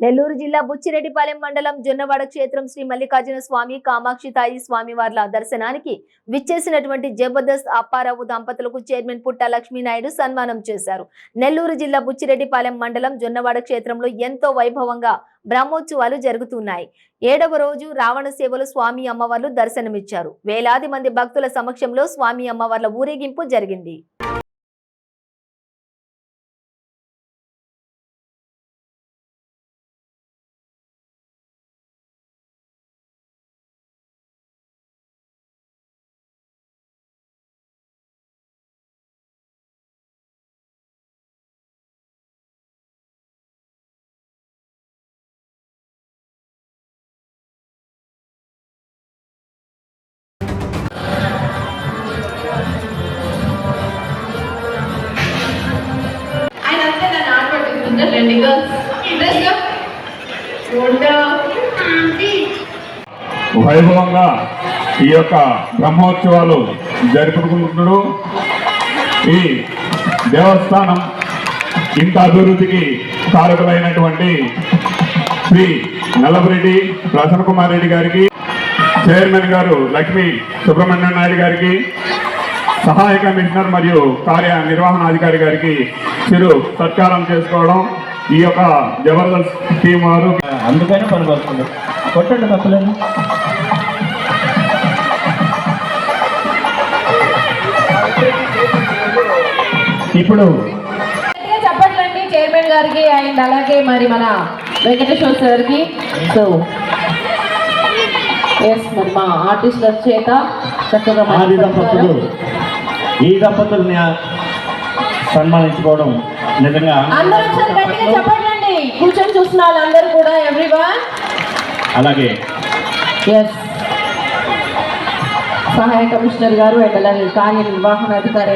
నెల్లూరు జిల్లా బుచ్చిరెడ్డిపాలెం మండలం జొన్నవాడ క్షేత్రం శ్రీ మల్లికార్జున స్వామి కామాక్షి తాయి స్వామి వార్ల దర్శనానికి విచ్చేసినటువంటి జబర్దస్త్ అప్పారావు దంపతులకు చైర్మన్ పుట్ట లక్ష్మీనాయుడు సన్మానం చేశారు. నెల్లూరు జిల్లా బుచ్చిరెడ్డిపాలెం మండలం జొన్నవాడ క్షేత్రంలో ఎంతో వైభవంగా బ్రహ్మోత్సవాలు జరుగుతున్నాయి. ఏడవ రోజు రావణ సేవలు స్వామి అమ్మవార్లు దర్శనమిచ్చారు. వేలాది మంది భక్తుల సమక్షంలో స్వామి అమ్మవార్ల ఊరేగింపు జరిగింది. వైభవంగా ఈ యొక్క బ్రహ్మోత్సవాలు జరుపుకుంటున్నాడు. ఈ దేవస్థానం ఇంత అభివృద్ధికి కారకులైనటువంటి శ్రీ నల్లపురెడ్డి ప్రసన్న కుమార్ రెడ్డి గారికి చైర్మన్ గారు లక్ష్మీ సుబ్రహ్మణ్యం నాయుడు గారికి సహాయ కమిషనర్ మరియు కార్యనిర్వహణాధికారి గారికి చిరు సత్కారం చేసుకోవడం ఈ యొక్క జబర్దస్త్ టీం వారు. అందుకని పనికొస్తుంది. కొట్టండి తప్పలేదు. ఇప్పుడు చెప్పట్లండి చైర్మన్ గారికి అండ్ అలాగే మరి మన వెంకటేశ్వర సార్కి. సో ఎస్ మరి మా ఆర్టిస్టుల చేత చక్కగా ఆది దంపతులు ఈ దంపతుల్ని సన్మానించుకోవడం నిజంగా కూర్చొని చూస్తున్న వాళ్ళందరూ కూడా ఎవ్రీవన్ అలాగే ఎస్ సహాయ కమిషనర్ గారు అండ్ అలాగే కార్య నిర్వహణ అధికారి